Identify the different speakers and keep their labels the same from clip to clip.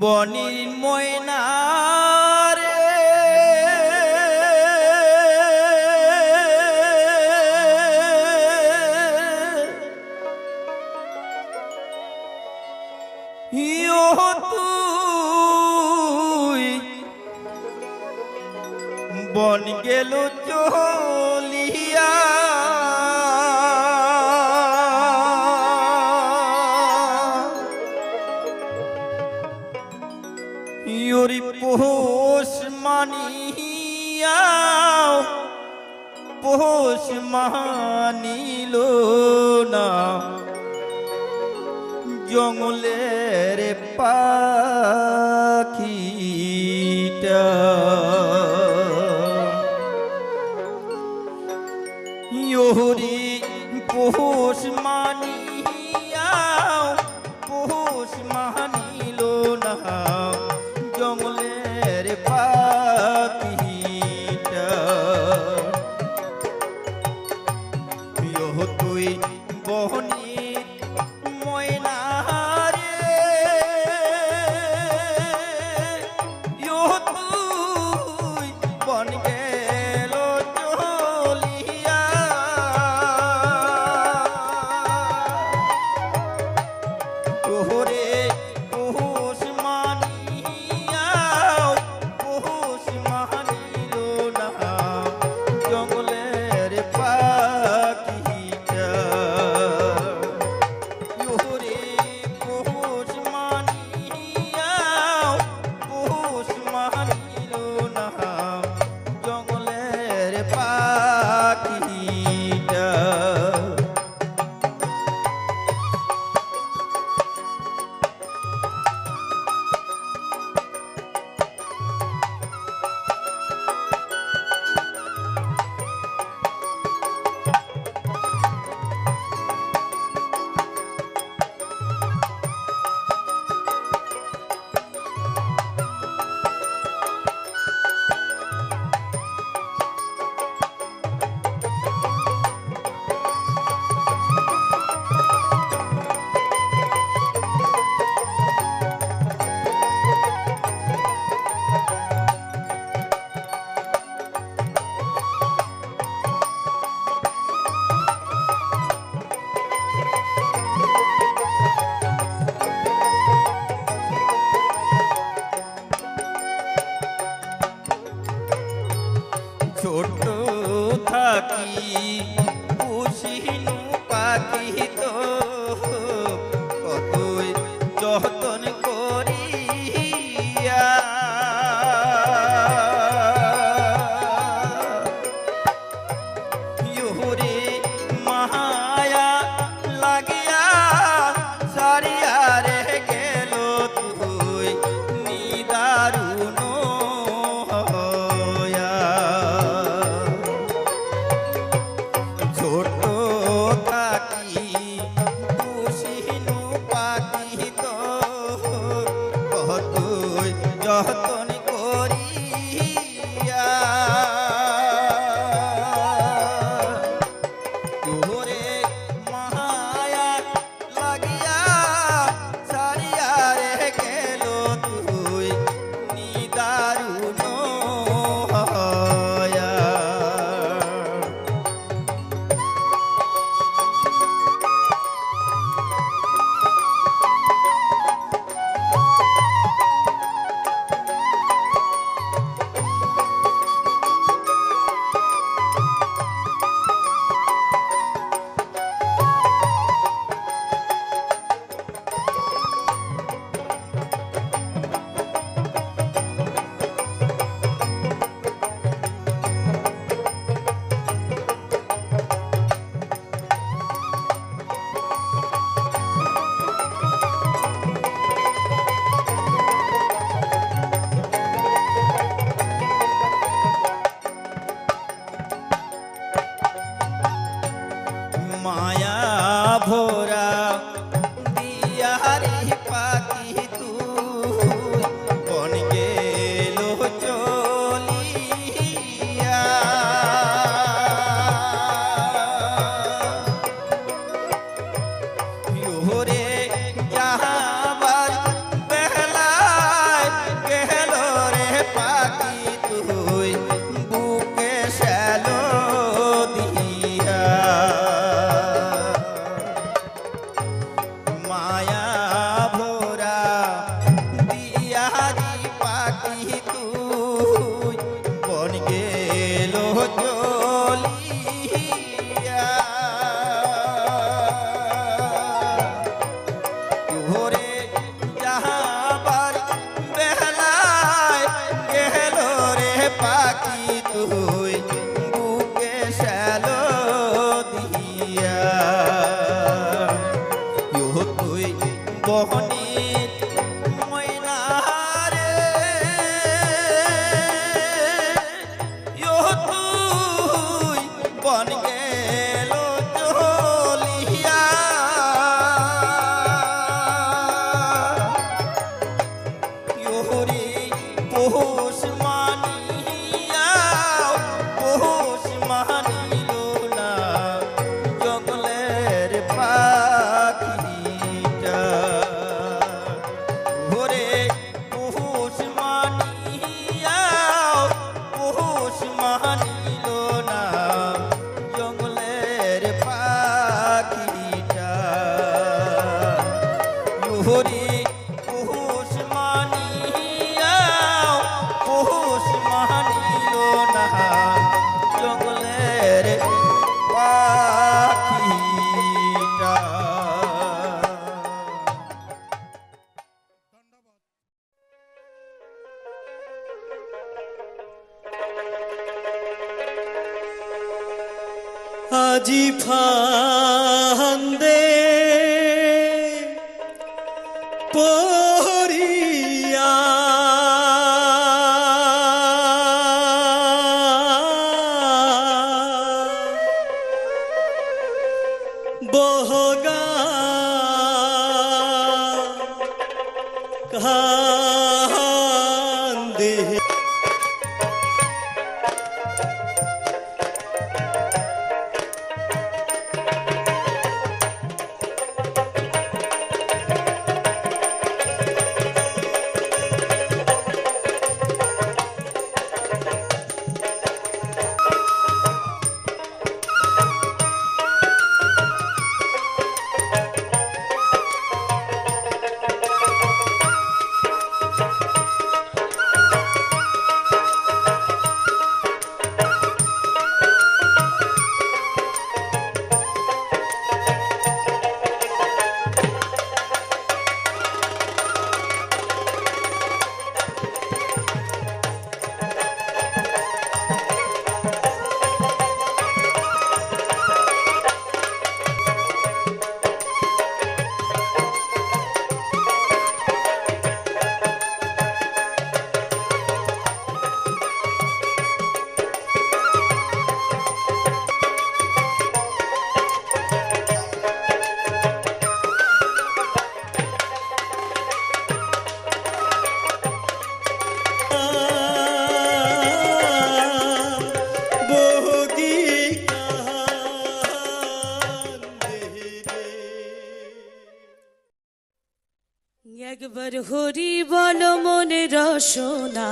Speaker 1: বনির ময়না রে। তুই বন গেল মানিল না। জঙ্গলের পাখিটা
Speaker 2: ওহরে পাখি তো Que! ਬਣ
Speaker 3: ਗਏ here. বল মনে রসনা।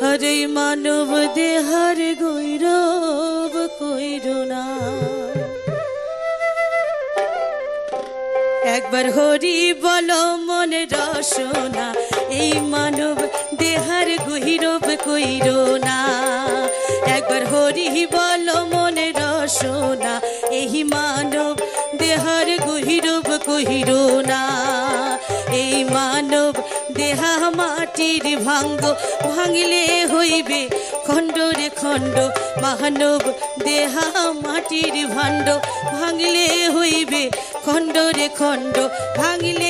Speaker 3: হরে মানব দেহার গৈরব কইর না। একবার হরি বল মনে রসনা, এই মানব দেহার গহিরব না। একবার হরি বল মনে রসনা, এই মানব দেহার গহিরব কহির না। এই মানব দেহা মাটির ভাঙ্গ, ভাঙিলে হইবে খণ্ড রে খণ্ড। মানব দেহা মাটির ভাণ্ড, ভাঙিলে হইবে খণ্ড রে খণ্ড। ভাঙিলে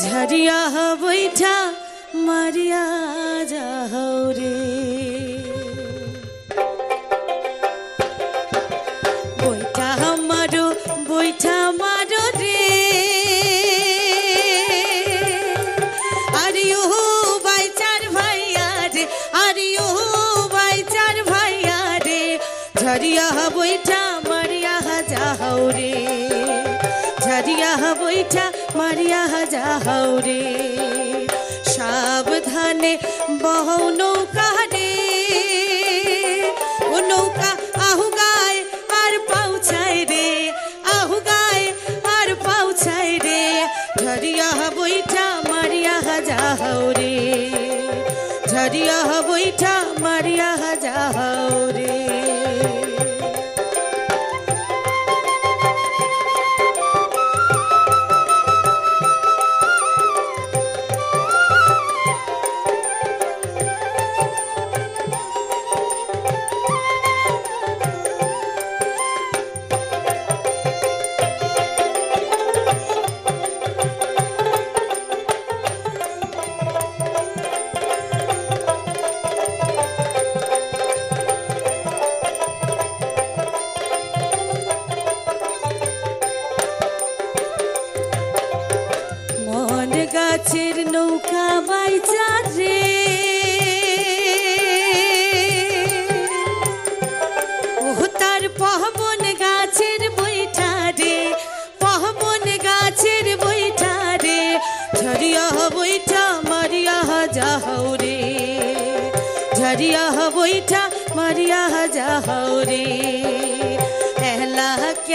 Speaker 3: ঝরিয়া বৈঠা মারিয়া যাও রে। যাও সাবধানে বহ নৌকা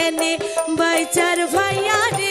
Speaker 3: কেনে বাইচার ভাইয়া রে।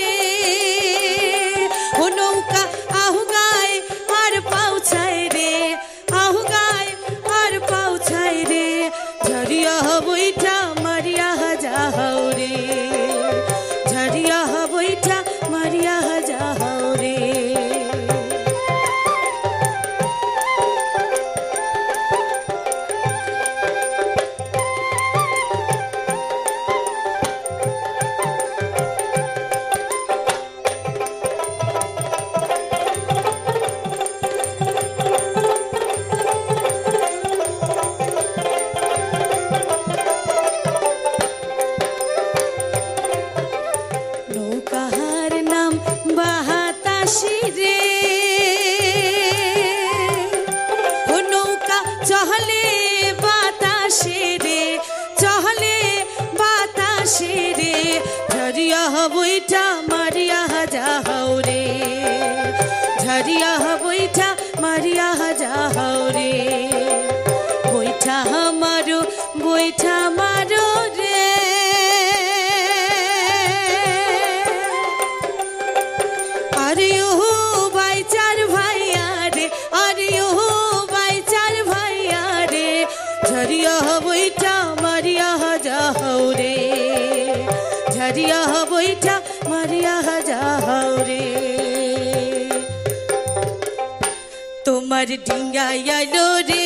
Speaker 3: চহলে বাতাসে রে, চহলে বাতাসে রে, ঝরিয়া বইটা মারিয়া হাজা হাওরে ঝরিয়া বইটা মারিয়া
Speaker 4: হাজা হাওরে রে। বইটা আমারও বইটা তোমার ডিঙ্গাইয়া রে,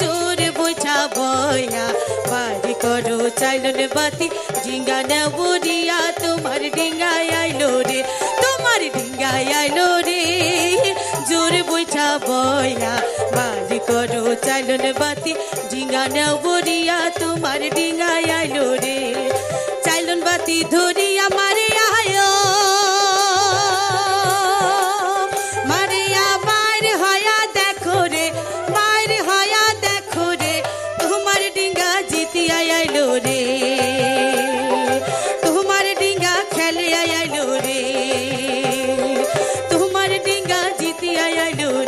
Speaker 4: জোর বোঝা বয়া বাড়ি করো চাইল বাতি, ডিঙ্গা নেবরিয়া তোমার ডিঙ্গাইয়া রে। তোমার ডিঙ্গাইয়া রে, জোর বোঝা বয়া বাড়ি করো চাইল বাতি, ডিঙ্গা নেবরিয়া তোমার ডিঙ্গাইয়া রে। চাইলন বাতি ধরিয়া আমার I do